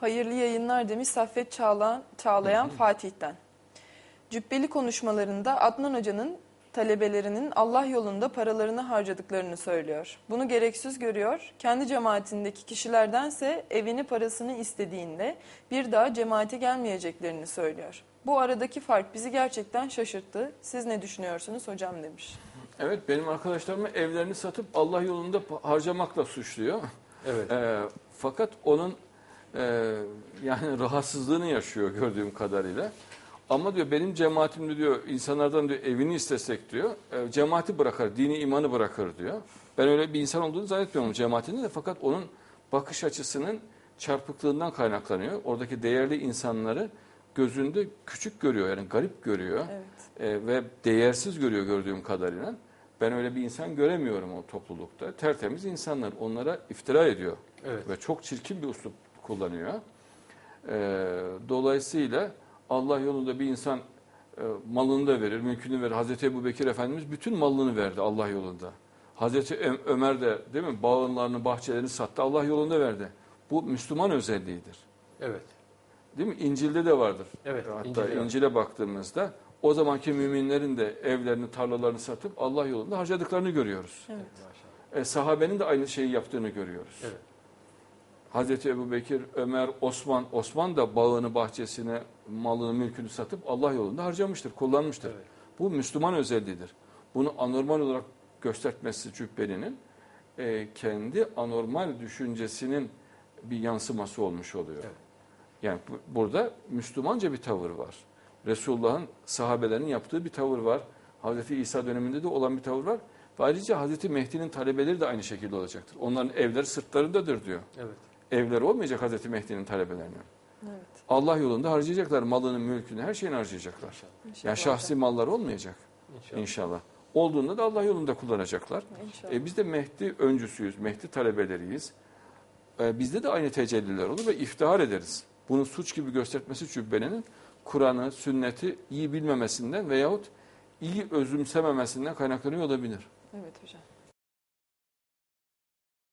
Hayırlı yayınlar demiş Saffet Çağlayan, Çağlayan Fatih'ten. Cübbeli konuşmalarında Adnan Hoca'nın talebelerinin Allah yolunda paralarını harcadıklarını söylüyor. Bunu gereksiz görüyor. Kendi cemaatindeki kişilerdense evini parasını istediğinde bir daha cemaate gelmeyeceklerini söylüyor. Bu aradaki fark bizi gerçekten şaşırttı. Siz ne düşünüyorsunuz hocam demiş. Evet benim arkadaşlarım evlerini satıp Allah yolunda harcamakla suçluyor. Evet. Ee, fakat onun e, yani rahatsızlığını yaşıyor gördüğüm kadarıyla. Ama diyor benim cemaatimde diyor insanlardan diyor evini istesek diyor e, cemaati bırakır, dini imanı bırakır diyor. Ben öyle bir insan olduğunu zannetmiyorum cemaatinde de fakat onun bakış açısının çarpıklığından kaynaklanıyor. Oradaki değerli insanları gözünde küçük görüyor yani garip görüyor Evet. e, ve değersiz görüyor gördüğüm kadarıyla. Ben öyle bir insan göremiyorum o toplulukta. Tertemiz insanlar onlara iftira ediyor Evet. ve çok çirkin bir üslup kullanıyor. E, dolayısıyla Allah yolunda bir insan e, malını da verir, mülkünü verir. Hazreti Ebu Bekir Efendimiz bütün malını verdi Allah yolunda. Hazreti Ömer de değil mi bağınlarını, bahçelerini sattı Allah yolunda verdi. Bu Müslüman özelliğidir. Evet. Değil mi? İncil'de de vardır. Evet, Hatta İncil'de var. İncil'e baktığımızda o zamanki müminlerin de evlerini, tarlalarını satıp Allah yolunda harcadıklarını görüyoruz. Evet. Maşallah. E, sahabenin de aynı şeyi yaptığını görüyoruz. Evet. Hazreti Ebu Bekir, Ömer, Osman, Osman da bağını, bahçesini, malını, mülkünü satıp Allah yolunda harcamıştır, kullanmıştır. Evet. Bu Müslüman özelliğidir. Bunu anormal olarak göstermesi cübbelinin e, kendi anormal düşüncesinin bir yansıması olmuş oluyor. Evet. Yani bu- burada Müslümanca bir tavır var. Resulullah'ın sahabelerin yaptığı bir tavır var. Hazreti İsa döneminde de olan bir tavır var. Ve ayrıca Hazreti Mehdi'nin talebeleri de aynı şekilde olacaktır. Onların evleri sırtlarındadır diyor. Evet. Evleri olmayacak Hazreti Mehdi'nin talebelerinin. Evet. Allah yolunda harcayacaklar. Malını, mülkünü, her şeyini harcayacaklar. İnşallah. İnşallah Yani şahsi mallar olmayacak İnşallah. inşallah. Olduğunda da Allah yolunda kullanacaklar. İnşallah. E biz de Mehdi öncüsüyüz, Mehdi talebeleriyiz. E bizde de aynı tecelliler olur ve iftihar ederiz. Bunu suç gibi göstermesi cübbenin Kur'an'ı, sünneti iyi bilmemesinden veyahut iyi özümsememesinden kaynaklanıyor olabilir. Evet hocam.